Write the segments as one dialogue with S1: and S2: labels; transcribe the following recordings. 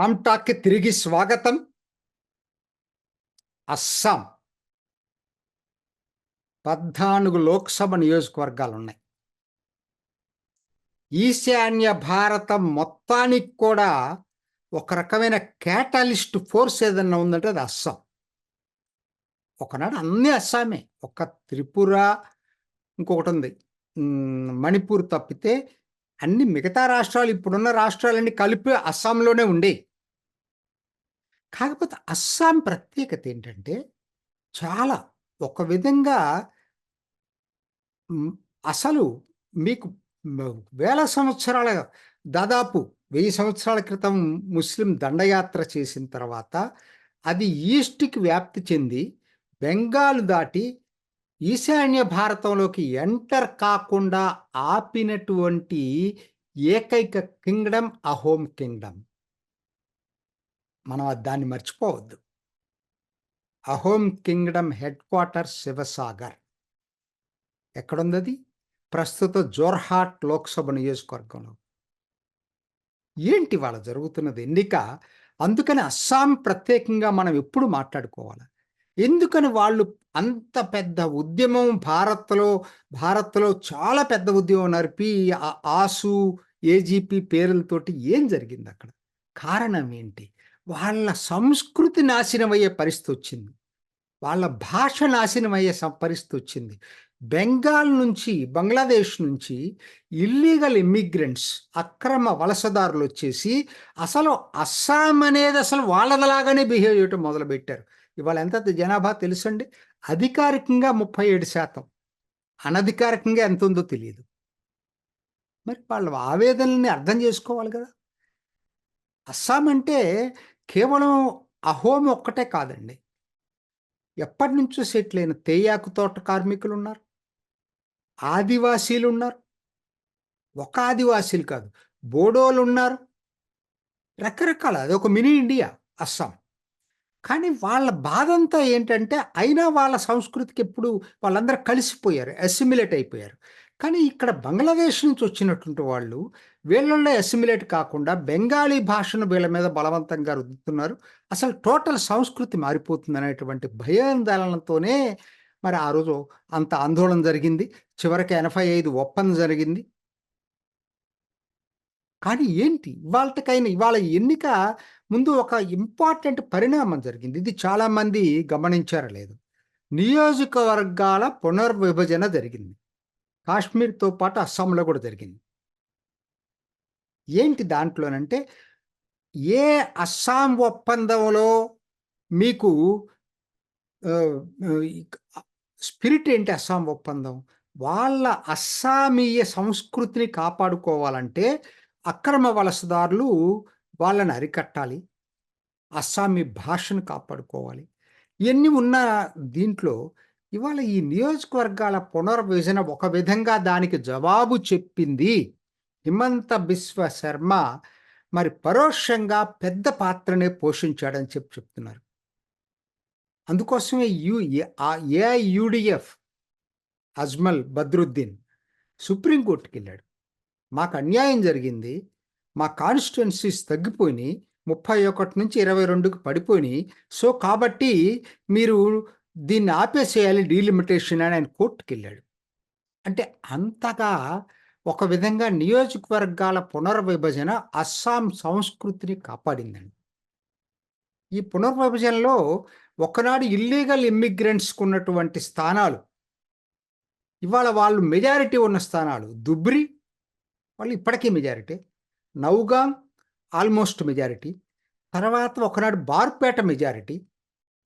S1: రామ్ టాక్కి తిరిగి స్వాగతం. అస్సాం. పద్నాలుగు లోక్సభ నియోజకవర్గాలు ఉన్నాయి ఈశాన్య భారతం మొత్తానికి కూడా ఒక రకమైన క్యాటలిస్ట్ ఫోర్స్ ఏదన్నా ఉందంటే అది అస్సాం. ఒకనాడు అన్ని అస్సామే. ఒక త్రిపుర ఇంకొకటి ఉంది. మణిపూర్ తప్పితే అన్ని మిగతా రాష్ట్రాలు ఇప్పుడున్న రాష్ట్రాలన్నీ కలిపి అస్సాంలోనే ఉండేవి కాకపోతే అస్సాం ప్రత్యేకత ఏంటంటే చాలా ఒక విధంగా అసలు మీకు వేల సంవత్సరాల దాదాపు వెయ్యి సంవత్సరాల క్రితం ముస్లిం దండయాత్ర చేసిన తర్వాత అది ఈస్ట్కి వ్యాప్తి చెంది బెంగాల్ దాటి ఈశాన్య భారతంలోకి ఎంటర్ కాకుండా ఆపినటువంటి ఏకైక కింగ్డమ్ అహోమ్ కింగ్డమ్. మనం దాన్ని మర్చిపోవద్దు. Ahom kingdom headquarter Sivasagar. ఎక్కడుందది ప్రస్తుత జోర్హాట్ లోక్సభ నియోజకవర్గంలో. ఏంటి వాళ్ళ జరుగుతున్నది? ఎన్నిక అందుకని అస్సాం ప్రత్యేకంగా మనం ఎప్పుడు మాట్లాడుకోవాలి? ఎందుకని వాళ్ళు అంత పెద్ద ఉద్యమం భారత్లో భారత్లో చాలా పెద్ద ఉద్యమం నడిపి ఆ- ఆసు ఏజీపీ పేర్లతోటి ఏం జరిగింది అక్కడ? కారణం ఏంటి? వాళ్ళ సంస్కృతి నాశనం అయ్యే పరిస్థితి వచ్చింది. వాళ్ళ భాష నాశనం అయ్యే పరిస్థితి వచ్చింది. బెంగాల్ నుంచి బంగ్లాదేశ్ నుంచి ఇల్లీగల్ ఇమ్మిగ్రెంట్స్ అక్రమ వలసదారులు వచ్చేసి అసలు అస్సాం అనేది అసలు వాళ్ళదిలాగానే బిహేవ్ చేయటం మొదలుపెట్టారు. ఇవాళ ఎంత జనాభా తెలుసండి? అధికారికంగా ముప్పై ఏడు శాతం. అనధికారికంగా ఎంత ఉందో తెలియదు. మరి వాళ్ళ ఆవేదనల్ని అర్థం చేసుకోవాలి కదా. అస్సాం అంటే కేవలం అహోమ్ ఒక్కటే కాదండి. ఎప్పటి నుంచో సెటిల్ అయిన తేయాకు తోట కార్మికులు ఉన్నారు ఆదివాసీలు ఉన్నారు ఒక ఆదివాసీలు కాదు బోడోలు ఉన్నారు రకరకాల అది ఒక మినీ ఇండియా అస్సాం. కానీ వాళ్ళ బాధ అంతా ఏంటంటే అయినా వాళ్ళ సంస్కృతికి ఎప్పుడు వాళ్ళందరూ కలిసిపోయారు అసిమిలేట్ అయిపోయారు. కానీ ఇక్కడ బంగ్లాదేశ్ నుంచి వచ్చినటువంటి వాళ్ళు వీళ్ళల్లో అసిమిలేట్ కాకుండా బెంగాలీ భాషను వీళ్ళ మీద బలవంతంగా రుద్దుతున్నారు. అసలు టోటల్ సంస్కృతి మారిపోతుంది అనేటువంటి భయాందోళనతోనే మరి ఆ రోజు అంత ఆందోళన జరిగింది. చివరికి ఎనభై ఐదు ఒప్పందం జరిగింది. కానీ ఏంటి? ఇవాళకైనా ఇవాళ ఎన్నిక ముందు ఒక ఇంపార్టెంట్ పరిణామం జరిగింది. ఇది చాలామంది గమనించారు లేదు. నియోజకవర్గాల పునర్విభజన జరిగింది. కాశ్మీర్తో పాటు అస్సాంలో కూడా జరిగింది. ఏంటి దాంట్లోనంటే ఏ అస్సాం ఒప్పందంలో మీకు స్పిరిట్ ఏంటి అస్సాం ఒప్పందం? వాళ్ళ అస్సామీయ సంస్కృతిని కాపాడుకోవాలంటే అక్రమ వలసదారులు వాళ్ళని అరికట్టాలి. అస్సామీ భాషను కాపాడుకోవాలి. ఇవన్నీ ఉన్న దీంట్లో ఇవాళ ఈ నియోజకవర్గాల పునర్విభజన ఒక విధంగా దానికి జవాబు చెప్పింది హిమంత బిశ్వ శర్మ మరి పరోక్షంగా పెద్ద పాత్రనే పోషించాడని చెప్పి చెప్తున్నారు. అందుకోసమే యు ఏఐయుడిఎఫ్ అజ్మల్ బద్రుద్దీన్ సుప్రీంకోర్టుకి వెళ్ళాడు. మాకు అన్యాయం జరిగింది మా కాన్స్టిట్యున్సీస్ తగ్గిపోయి ముప్పై ఒకటి నుంచి ఇరవై రెండుకి పడిపోయి సో కాబట్టి మీరు దీన్ని ఆపేసేయాలి డీలిమిటేషన్ అని ఆయన కోర్టుకి వెళ్ళాడు. అంటే అంతగా ఒక విధంగా నియోజకవర్గాల పునర్విభజన అస్సాం సంస్కృతిని కాపాడిందండి. ఈ పునర్విభజనలో ఒకనాడు ఇల్లీగల్ ఇమ్మిగ్రెంట్స్కు ఉన్నటువంటి స్థానాలు ఇవాళ వాళ్ళు మెజారిటీ ఉన్న స్థానాలు దుబ్రి వాళ్ళు ఇప్పటికీ మెజారిటీ నౌగాం ఆల్మోస్ట్ మెజారిటీ తర్వాత ఒకనాడు బార్పేట మెజారిటీ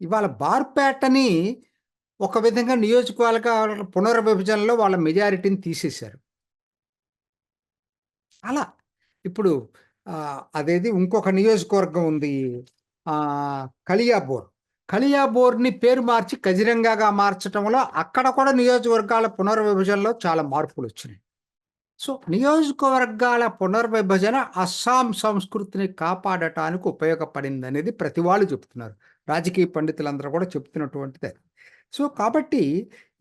S1: ఇవాళ బార్పేటని ఒక విధంగా నియోజకవర్గ పునర్విభజనలో వాళ్ళ మెజారిటీని తీసేశారు. అలా. ఇప్పుడు అదేది ఇంకొక నియోజకవర్గం ఉంది. కలియాబోర్ కలియాబోర్ని పేరు మార్చి కజిరంగాగా మార్చడంలో అక్కడ కూడా నియోజకవర్గాల పునర్విభజనలో చాలా మార్పులు వచ్చినాయి. సో నియోజకవర్గాల పునర్విభజన అస్సాం సంస్కృతిని కాపాడటానికి ఉపయోగపడింది అనేది ప్రతి వాళ్ళు చెప్తున్నారు. రాజకీయ పండితులందరూ కూడా చెప్తున్నటువంటిదే. సో కాబట్టి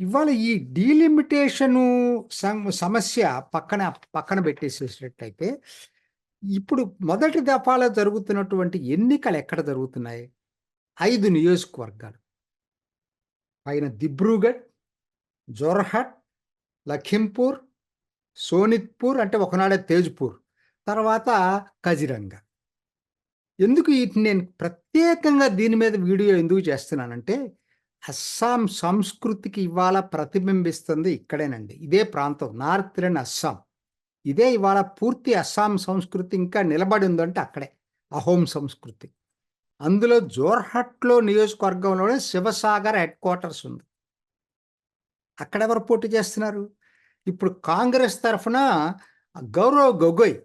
S1: ఇవాళ ఈ డీలిమిటేషను సం- సమస్య పక్కన పక్కన పెట్టేసేసినట్టయితే ఇప్పుడు మొదటి దఫాలో జరుగుతున్నటువంటి ఎన్నికలు ఎక్కడ జరుగుతున్నాయి? ఐదు నియోజకవర్గాలు. పైన దిబ్రూగఢ్ జోర్హట్ లఖింపూర్ సోనిత్పూర్ అంటే ఒకనాడే తేజ్పూర్ తర్వాత కజిరంగ. ఎందుకు వీటిని నేను ప్రత్యేకంగా దీని మీద వీడియో ఎందుకు చేస్తున్నానంటే అస్సాం సంస్కృతికి ఇవాళ ప్రతిబింబిస్తుంది ఇక్కడేనండి. ఇదే ప్రాంతం నార్త్ అండ్ అస్సాం. ఇదే ఇవాళ పూర్తి అస్సాం సంస్కృతి ఇంకా నిలబడి ఉందంటే అక్కడే అహోం సంస్కృతి. అందులో జోర్హట్లో నియోజకవర్గంలోనే శివసాగర్ హెడ్ క్వార్టర్స్ ఉంది. అక్కడ ఎవరు పోటీ చేస్తున్నారు? ఇప్పుడు కాంగ్రెస్ తరఫున గౌరవ్ గొగోయ్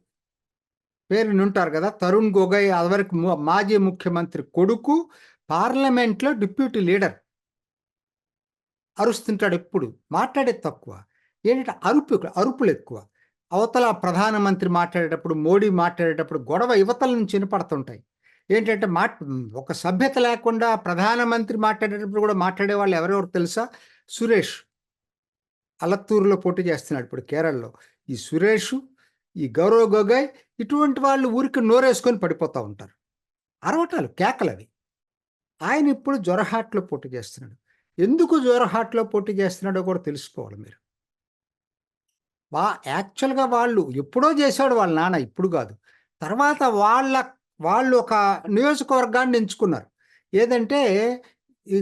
S1: పేరు ఉంటారు కదా తరుణ్ గొగోయ్ అదివరకు వరకు మాజీ ముఖ్యమంత్రి కొడుకు పార్లమెంట్లో డిప్యూటీ లీడర్. అరుస్తుంటాడు ఎప్పుడు. మాట్లాడేది తక్కువ. ఏంటంటే అరుపు అరుపులు ఎక్కువ. అవతల ప్రధానమంత్రి మాట్లాడేటప్పుడు మోడీ మాట్లాడేటప్పుడు గొడవ యువతల నుంచి వినపడుతుంటాయి. ఏంటంటే మా ఒక సభ్యత లేకుండా ప్రధానమంత్రి మాట్లాడేటప్పుడు కూడా మాట్లాడే వాళ్ళు ఎవరెవరు తెలుసా? సురేష్. అలత్తూరులో పోటీ చేస్తున్నాడు ఇప్పుడు కేరళలో. ఈ సురేష్ ఈ గౌరవ్ గొగోయ్ ఇటువంటి వాళ్ళు ఊరికి నోరేసుకొని పడిపోతూ ఉంటారు. అరవటాలు కేకలవి. ఆయన ఇప్పుడు జొరహాట్లో పోటీ చేస్తున్నాడు. ఎందుకు జోరహాట్లో పోటీ చేస్తున్నాడో కూడా తెలుసుకోవాలి మీరు. వా యాక్చువల్గా వాళ్ళు ఎప్పుడో చేశాడు వాళ్ళ నాన్న ఇప్పుడు కాదు. తర్వాత వాళ్ళ వాళ్ళు ఒక నియోజకవర్గాన్ని ఎంచుకున్నారు. ఏదంటే ఈ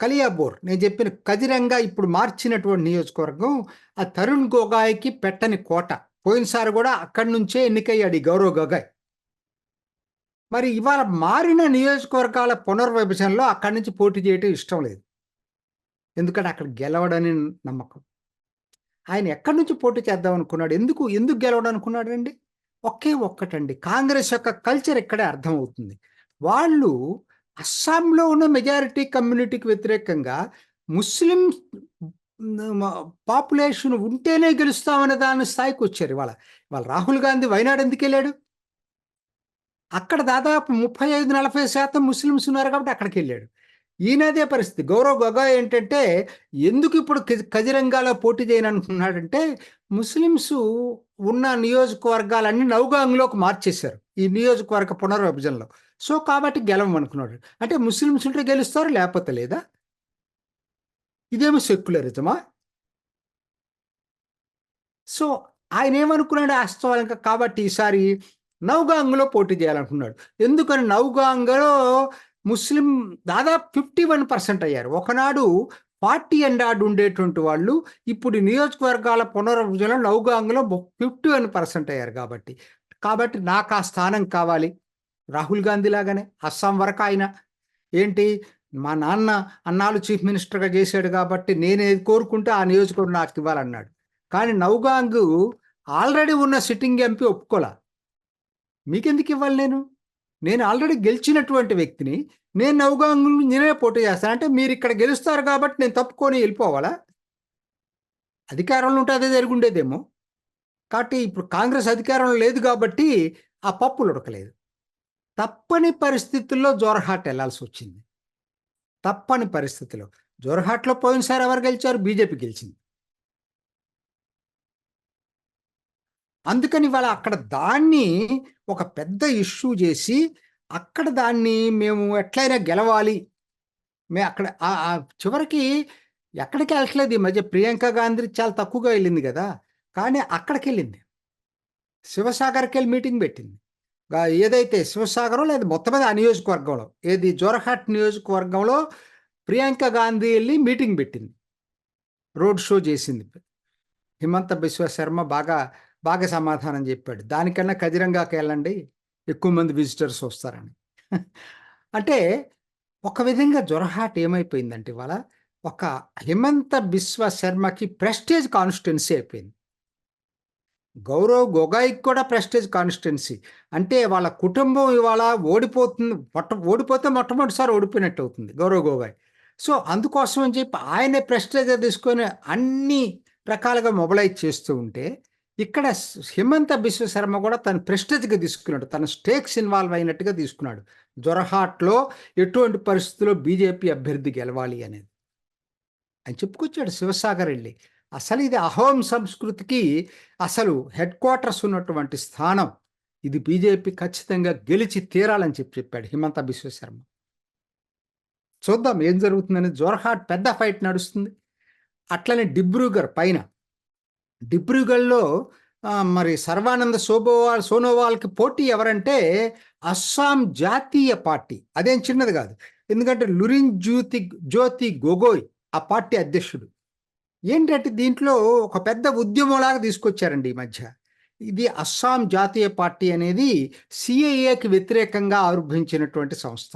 S1: కలియాబోర్ నేను చెప్పిన కదిరంగా ఇప్పుడు మార్చినటువంటి నియోజకవర్గం ఆ తరుణ్ గొగాయ్కి పెట్టని కోట. పోయినసారి కూడా అక్కడి నుంచే ఎన్నికయ్యాడు ఈ గౌరవ్ గొగాయ్. మరి ఇవాళ మారిన నియోజకవర్గాల పునర్విభజనలో అక్కడి నుంచి పోటీ చేయటం ఇష్టం లేదు. ఎందుకంటే అక్కడ గెలవడని నమ్మకం. ఆయన ఎక్కడి నుంచి పోటీ చేద్దాం అనుకున్నాడు? ఎందుకు ఎందుకు గెలవడం అనుకున్నాడు అండి ఒకే ఒక్కటండి. కాంగ్రెస్ యొక్క కల్చర్ ఇక్కడే అర్థమవుతుంది. వాళ్ళు అస్సాంలో ఉన్న మెజారిటీ కమ్యూనిటీకి వ్యతిరేకంగా ముస్లిం పాపులేషన్ ఉంటేనే గెలుస్తామనే దాని స్థాయికి వచ్చారు ఇవాళ. ఇవాళ రాహుల్ గాంధీ వైనాడు ఎందుకు వెళ్ళాడు? అక్కడ దాదాపు ముప్పై ఐదు నలభై శాతం ముస్లిమ్స్ ఉన్నారు కాబట్టి అక్కడికి వెళ్ళాడు. ఈయనదే పరిస్థితి. గౌరవ్ గొగోయ్ ఏంటంటే ఎందుకు ఇప్పుడు కజిరంగాలో పోటీ చేయననుకున్నాడంటే ముస్లిమ్స్ ఉన్న నియోజకవర్గాలన్నీ నౌగాంగ్లోకి మార్చేశారు. ఈ నియోజకవర్గ పునర్విభజనలో. సో కాబట్టి గెలవమనుకున్నాడు. అంటే ముస్లిమ్స్ ఉంటే గెలుస్తారు లేకపోతే లేదా? ఇదేమో సెక్యులరిజమా? సో ఆయన ఏమనుకున్నాడు వాస్తవానికి కాబట్టి ఈసారి నౌగాంగ్లో పోటీ చేయాలనుకున్నాడు. ఎందుకని? నౌగాంగ్లో ముస్లిం దాదాపు ఫిఫ్టీ వన్ పర్సెంట్ అయ్యారు. ఒకనాడు పార్టీ అండాడు ఉండేటువంటి వాళ్ళు ఇప్పుడు నియోజకవర్గాల పునర్విభజనలో నౌగాంగ్లో ఫిఫ్టీ వన్ పర్సెంట్ అయ్యారు కాబట్టి. కాబట్టి నాకు ఆ స్థానం కావాలి. రాహుల్ గాంధీ లాగానే అస్సాం వరకు ఆయన. ఏంటి? మా నాన్న అన్నాలు చీఫ్ మినిస్టర్గా చేశాడు కాబట్టి నేను ఏది కోరుకుంటే ఆ నియోజకవర్గం నాకు ఇవ్వాలన్నాడు. కానీ నౌగాంగ్ ఆల్రెడీ ఉన్న సిట్టింగ్ ఎంపీ ఒప్పుకోలే. మీకెందుకు ఇవ్వాలి నేను? నేను ఆల్రెడీ గెలిచినటువంటి వ్యక్తిని నేను నౌగాంగ్ నేనే పోటీ చేస్తాను. అంటే మీరు ఇక్కడ గెలుస్తారు కాబట్టి నేను తప్పుకొని వెళ్ళిపోవాలా? అధికారంలో ఉంటే అదే జరిగి ఉండేదేమో కాబట్టి ఇప్పుడు కాంగ్రెస్ అధికారంలో లేదు కాబట్టి ఆ పప్పులు ఉడకలేదు. తప్పని పరిస్థితుల్లో జోర్హాట్ వెళ్ళాల్సి వచ్చింది. తప్పని పరిస్థితిలో. జోర్హాట్లో పోయినసారి ఎవరు గెలిచారు? బీజేపీ గెలిచింది. అందుకని వాళ్ళ అక్కడ దాన్ని ఒక పెద్ద ఇష్యూ చేసి అక్కడ దాన్ని మేము ఎట్లయినా గెలవాలి. మే అక్కడ చివరికి ఎక్కడికి వెళ్ళట్లేదు ఈ మధ్య ప్రియాంక గాంధీ చాలా తక్కువగా వెళ్ళింది కదా. కానీ అక్కడికి వెళ్ళింది. శివసాగర్కి వెళ్ళి మీటింగ్ పెట్టింది. ఏదైతే శివసాగరం లేదా మొత్తం మీద ఆ నియోజకవర్గంలో ఏది జోరహాట్ నియోజకవర్గంలో ప్రియాంక గాంధీ వెళ్ళి మీటింగ్ పెట్టింది. రోడ్ షో చేసింది. హిమంత బిశ్వ శర్మ బాగా బాగా సమాధానం చెప్పాడు. దానికన్నా కదిరంగాకి వెళ్ళండి ఎక్కువ మంది విజిటర్స్ వస్తారని. అంటే ఒక విధంగా జొరహాట్ ఏమైపోయిందంటే ఇవాళ ఒక హిమంత బిశ్వ శర్మకి ప్రెస్టేజ్ కాన్స్టిట్యున్సీ అయిపోయింది. గౌరవ్ గొగాయికి కూడా ప్రెస్టేజ్ కాన్స్టిట్యున్సీ అంటే వాళ్ళ కుటుంబం ఇవాళ ఓడిపోతుంది. మొట్ట ఓడిపోతే మొట్టమొదటిసారి ఓడిపోయినట్టు అవుతుంది గౌరవ్ గొగాయ్ సో అందుకోసం అని చెప్పి ఆయనే ప్రెస్టేజ్ తీసుకొని అన్ని రకాలుగా మొబలైజ్ చేస్తూ ఉంటే ఇక్కడ హిమంత బిశ్వ శర్మ కూడా తన ప్రెస్టేజ్గా తీసుకున్నాడు. తన స్టేక్స్ ఇన్వాల్వ్ అయినట్టుగా తీసుకున్నాడు. జొరహాట్లో ఎటువంటి పరిస్థితుల్లో బీజేపీ అభ్యర్థి గెలవాలి అనేది. అని చెప్పుకొచ్చాడు శివసాగర్ వెళ్ళి. అసలు ఇది అహోం సంస్కృతికి అసలు హెడ్ క్వార్టర్స్ ఉన్నటువంటి స్థానం. ఇది బీజేపీ ఖచ్చితంగా గెలిచి తీరాలని చెప్పి చెప్పాడు హిమంత బిశ్వ శర్మ చూద్దాం ఏం జరుగుతుందని. జోర్హాట్ పెద్ద ఫైట్ నడుస్తుంది. అట్లనే డిబ్రూగర్ పైన డిబ్రూగఢ్లో మరి సర్వానంద సోబోవాల్ సోనోవాల్కి పోటీ ఎవరంటే అస్సాం జాతీయ పార్టీ. అదేం చిన్నది కాదు. ఎందుకంటే లురిన్ జ్యోతి జ్యోతి గొగోయ్ ఆ పార్టీ అధ్యక్షుడు. ఏంటంటే దీంట్లో ఒక పెద్ద ఉద్యమంలాగా తీసుకొచ్చారండి ఈ మధ్య. ఇది అస్సాం జాతీయ పార్టీ అనేది సిఏఏకి వ్యతిరేకంగా ఆవిర్భవించినటువంటి సంస్థ.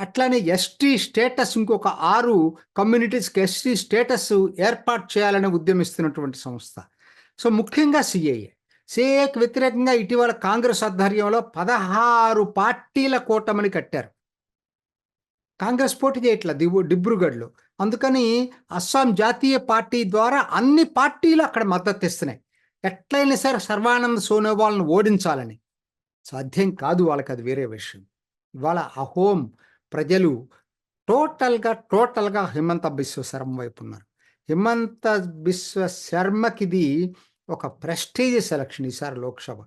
S1: అట్లానే ఎస్టీ స్టేటస్ ఇంకొక ఆరు కమ్యూనిటీస్కి ఎస్టీ స్టేటస్ ఏర్పాటు చేయాలని ఉద్యమిస్తున్నటువంటి సంస్థ. సో ముఖ్యంగా సిఏఏ సిఏఏకి వ్యతిరేకంగా ఇటీవల కాంగ్రెస్ ఆధ్వర్యంలో పదహారు పార్టీల కూటమిని కట్టారు. కాంగ్రెస్ పోటీ చేయట్ల దిబు డిబ్రూగఢ్లో అందుకని అస్సాం జాతీయ పార్టీ ద్వారా అన్ని పార్టీలు అక్కడ మద్దతు ఇస్తున్నాయి. ఎట్లయినా సరే సర్వానంద్ సోనోవాల్ను ఓడించాలని. సాధ్యం కాదు వాళ్ళకి అది వేరే విషయం. ఇవాళ అహోం ప్రజలు టోటల్గా టోటల్గా హిమంత బిశ్వ శర్మ వైపు ఉన్నారు. హిమంత బిశ్వ శర్మకి ఇది ఒక ప్రెస్టీజ్ సెలక్షన్ ఈసారి లోక్సభ.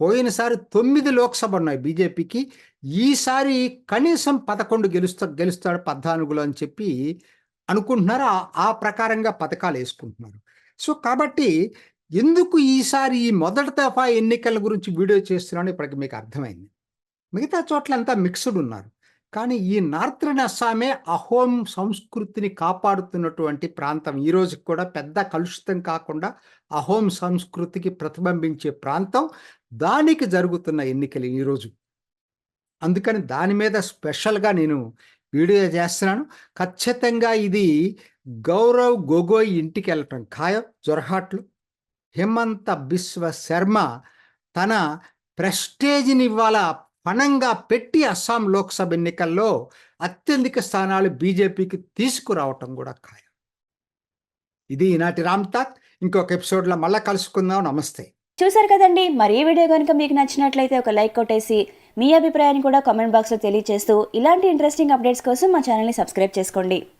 S1: పోయినసారి తొమ్మిది లోక్సభ ఉన్నాయి బీజేపీకి. ఈసారి కనీసం పదకొండు గెలుస్తా గెలుస్తాడు పద్నాలుగులో అని చెప్పి అనుకుంటున్నారు? ఆ- ప్రకారంగా పథకాలు వేసుకుంటున్నారు. సో కాబట్టి ఎందుకు ఈసారి ఈ మొదటి దఫా ఎన్నికల గురించి వీడియో చేస్తున్నాను ఇప్పటికి మీకు అర్థమైంది. మిగతా చోట్ల అంతా మిక్స్డ్ ఉన్నారు. కానీ ఈ నార్థన్ అస్సామే అహోం సంస్కృతిని కాపాడుతున్నటువంటి ప్రాంతం. ఈ రోజుకి కూడా పెద్ద కలుషితం కాకుండా అహోం సంస్కృతికి ప్రతిబింబించే ప్రాంతం దానికి జరుగుతున్న ఎన్నికలు ఈరోజు అందుకని దాని మీద స్పెషల్గా నేను వీడియో చేస్తున్నాను. ఖచ్చితంగా ఇది గౌరవ్ గొగోయ్ ఇంటికి వెళ్ళటం. ఖాయం జొరహాట్లు. హేమంత బిశ్వ శర్మ తన ప్రెస్టేజ్ని ఇవాళ పణంగా పెట్టి అస్సాం లోక్సభ ఎన్నికల్లో అత్యధిక స్థానాలు బీజేపీకి తీసుకురావటం కూడా ఖాయం. ఇది ఈనాటి రామ్ తాక్. ఇంకొక ఎపిసోడ్లో మళ్ళీ కలుసుకుందాం. నమస్తే.
S2: చూసారు కదండి. మరి ఈ వీడియో కనుక మీకు నచ్చినట్లయితే ఒక లైక్ కొట్టేసి మీ అభిప్రాయాన్ని కూడా కామెంట్ బాక్స్లో తెలియజేస్తూ ఇలాంటి ఇంట్రెస్టింగ్ అప్డేట్స్ కోసం మా ఛానల్ని సబ్స్క్రైబ్ చేసుకోండి.